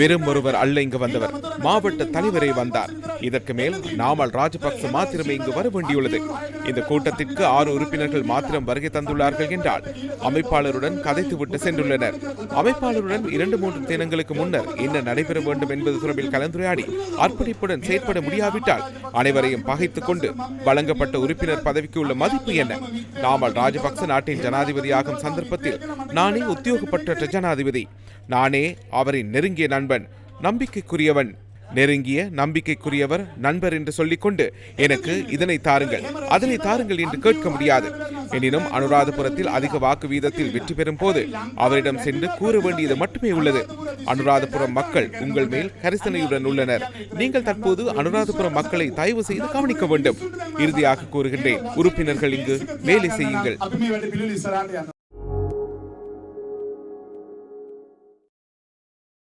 வெறும் ஒருவர் அல்ல இங்கு வந்தவர். மாவட்ட தலைவரே வந்தார். இதற்கு மேல் நாமல் ராஜபக்ச மாத்திரமே இங்கு வர வேண்டியுள்ளது. இந்த கூட்டத்திற்கு ஆறு உறுப்பினர்கள் மாத்திரம் வருகை தந்துள்ளார்கள் என்றால் அமைப்பாளருடன் கதைத்துவிட்டு சென்றுள்ளனர். அமைப்பாளருடன் இரண்டு மூன்று தினங்களுக்கு முன்னர் என்ன நடைபெற வேண்டும் என்பது தொடர்பில் கலந்துரையாடி அர்ப்பணிப்புடன் செயற்பட முடியாவிட்டால் அனைவரையும் பகைத்துக் கொண்டு வழங்கப்பட்ட உறுப்பினர் பதவிக்கு உள்ள மதிப்பு என்ன? நாமல் ராஜபக்ச நாட்டின் ஜனாதிபதியாகும் சந்தர்ப்பத்தில் நானே உத்தியோகப்பட்ட ஜனாதிபதி. நானே அவரின் நெருங்கிய நண்பன் நம்பிக்கைக்குரியவன் நெருங்கிய நம்பிக்கைக்குரியவர் நண்பர் என்று சொல்லிக்கொண்டு எனக்கு இதனை தாருங்கள். அதனை தாருங்கள் என்று கேட்க முடியாது. எனினும் அனுராதபுரத்தில் அதிக வாக்கு வீதத்தில் வெற்றி பெறும் போது அவரிடம் சென்று கூற வேண்டியது மட்டுமே உள்ளது. அனுராதபுரம் மக்கள் உங்கள் மேல் கரிசனையுடன் உள்ளனர். நீங்கள் தற்போது அனுராதபுரம் மக்களை தயவு செய்து கவனிக்க வேண்டும். இறுதியாக கூறுகின்றேன் உறுப்பினர்கள் இங்கு வேலை செய்யுங்கள்.